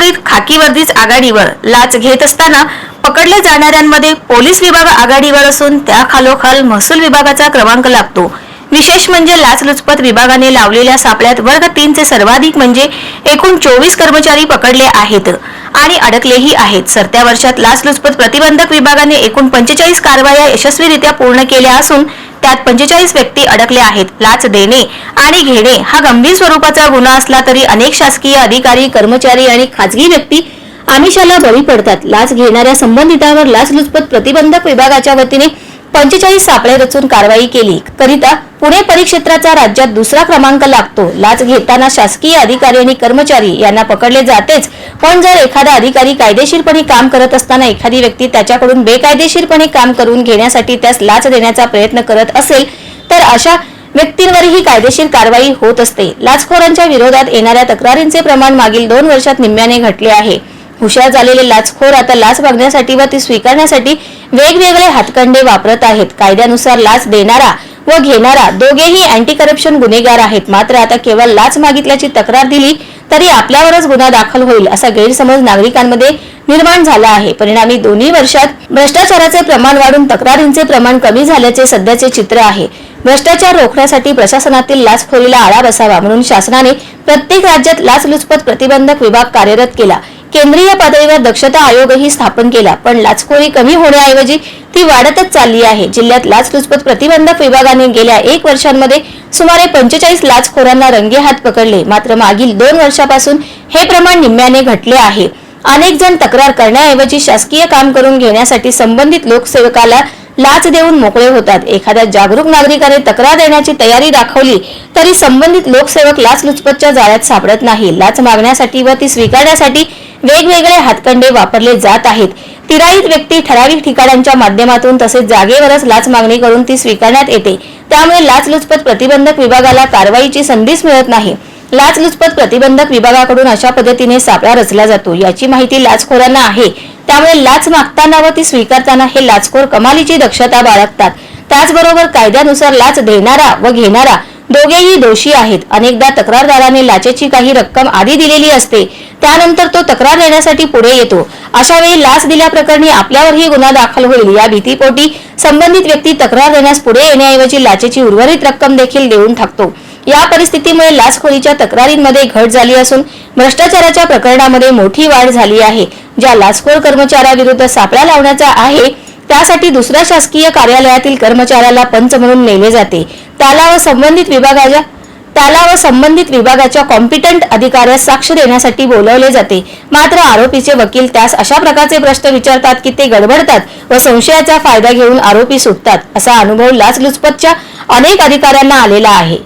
लाचखोरीत खाकी वर्दीच आघाडीवर. लाच घेत असताना पकडले जाणाऱ्यांमध्ये पोलीस विभाग आघाडीवर असून त्या खालोखाल महसूल विभागाचा क्रमांक लागतो. विशेष म्हणजे लाचलुचपत विभागाने लावलेल्या सापळ्यात वर्ग तीनचे सर्वाधिक म्हणजे एकूण चोवीस कर्मचारी पकडले आहेत आणि अडकलेही आहेत. सरत्या वर्षात लाचलुचपत प्रतिबंधक विभागाने एकूण पंचेचाळीस कारवाया यशस्वीरित्या पूर्ण केल्या असून त्यात पंचेचाळीस व्यक्ती अडकले आहेत लाच देणे आणि घेणे हा गंभीर स्वरूपाचा गुन्हा असला तरी अनेक शासकीय अधिकारी कर्मचारी आणि खाजगी व्यक्ती आमिषाला बळी पडतात. लाच घेणाऱ्या संबंधितांवर लाचलुचपत प्रतिबंधक विभागाच्या वतीने पंचेचाळीस सापळे रचून कारवाई केली. करिता पुणे परिक्षेत्राचा राज्यात दुसरा क्रमांक लागतो. लाच घेताना शासकीय अधिकारी आणि कर्मचारी यांना पकडले जातेच. पण जर एखादा अधिकारी कायदेशीरपणे काम करत असताना एखादी व्यक्ती त्याच्याकडून बेकायदेशीरपणे काम करून घेण्यासाठी त्यास लाच देण्याचा प्रयत्न करत असेल तर अशा व्यक्तींवरही कायदेशीर कारवाई होत असते. लाचखोरांच्या विरोधात येणाऱ्या तक्रारींचे प्रमाण मागील दोन वर्षात निम्म्याने घटले आहे. हुशार झालेले लाचखोर आता लाच मागण्यासाठी व ती स्वीकारण्यासाठी वेगवेगळे हातकंडे वापरत आहेत. कायद्यानुसार लाच देणारा व घेणारा दोघेही अँटी करप्शन गुन्हेगार आहेत. मात्र आता केवळ लाच मागितल्याची तक्रार दिली तरी आपल्यावरच गुन्हा दाखल होईल असा गैरसमज नागरिकांमध्ये निर्माण झाला आहे. परिणामी दोन्ही वर्षात भ्रष्टाचाराचे प्रमाण वाढून तक्रारींचे प्रमाण कमी झाल्याचे सध्याचे चित्र आहे. भ्रष्टाचार रोखण्यासाठी प्रशासनातील लाचखोरीला आळा बसावा म्हणून शासनाने प्रत्येक राज्यात लाचलुचपत प्रतिबंधक विभाग कार्यरत केला. केंद्रीय पातळीवर दक्षता आयोगही स्थापन केला पण लाचखोरी कमी होण्याऐवजी ती वाढतच चालली आहे. जिल्ह्यात लाचलुचपत प्रतिबंधक विभागाने गेल्या एक वर्षांमध्ये सुमारे पंचेचाळीस लाचखोरांना रंगेहात पकडले. मात्र मागील दोन वर्षापासून हे प्रमाण निम्म्याने घटले आहे. अनेक जण तक्रार करण्याऐवजी शासकीय काम करून घेण्यासाठी संबंधित लोकसेवकाला लाच देऊन मोकळे होतात. एखाद्या जागरूक नागरिकाने तक्रार देण्याची तयारी दाखवली तरी संबंधित लोकसेवक लाचलुचपतच्या जाळ्यात सापडत नाही. लाच मागण्यासाठी व ती स्वीकारण्यासाठी वेगवेगळे हातकंडे वापरले जात आहेत. तिराईत व्यक्ती ठराविक ठिकाणांच्या माध्यमातून तसेच जागेवरच लाच मागणी करून ती स्वीकारण्यात येते. त्यामुळे लाचलुचपत प्रतिबंधक विभागाला कारवाईची संधीच मिळत नाही. लाचलुचपत प्रतिबंधक विभागाकडून अशा पद्धतीने सापळा रचला जातो. याची माहिती लाचखोरांना आहे. त्यामुळे लाच मागताना व ती स्वीकारताना हे लाचखोर कमालीची दक्षता बाळगतात. त्याचबरोबर कायद्यानुसार लाच देणारा व घेणारा दोघेही दोषी आहेत. अनेकदा तक्रारदाराने लाचेची काही रक्कम आधी दिलेली असते त्यानंतर तो तक्रार देण्यासाठी पुढे येतो. अशा वेळी लाच दिल्याप्रकरणी आपल्यावरही गुन्हा दाखल होईल. या भीतीपोटी संबंधित व्यक्ती तक्रार देण्यास पुढे येण्याऐवजी लाचेची उर्वरित रक्कम देखील देऊन टाकतो या परिस्थितीमुळे लाचखोरीच्या तक्रारींमध्ये घट झाली असून भ्रष्टाचाराच्या प्रकरणामध्ये मोठी वाढ झाली आहे. ज्या लाचखोर कर्मचाऱ्याविरुद्ध सापळा लावण्याचा आहे त्यासाठी दुसऱ्या शासकीय कार्यालयातील कर्मचाऱ्याला पंच म्हणून नेले जाते. त्याला व संबंधित विभागाच्या त्याला व संबंधित विभागाच्या कॉम्पिटंट अधिकाऱ्यास साक्ष देण्यासाठी बोलवले जाते. मात्र आरोपीचे वकील त्यास अशा प्रकारचे प्रश्न विचारतात की ते गडबडतात व संशयाचा फायदा घेऊन आरोपी सुटतात असा अनुभव लाचलुचपतच्या अनेक अधिकाऱ्यांना आलेला आहे.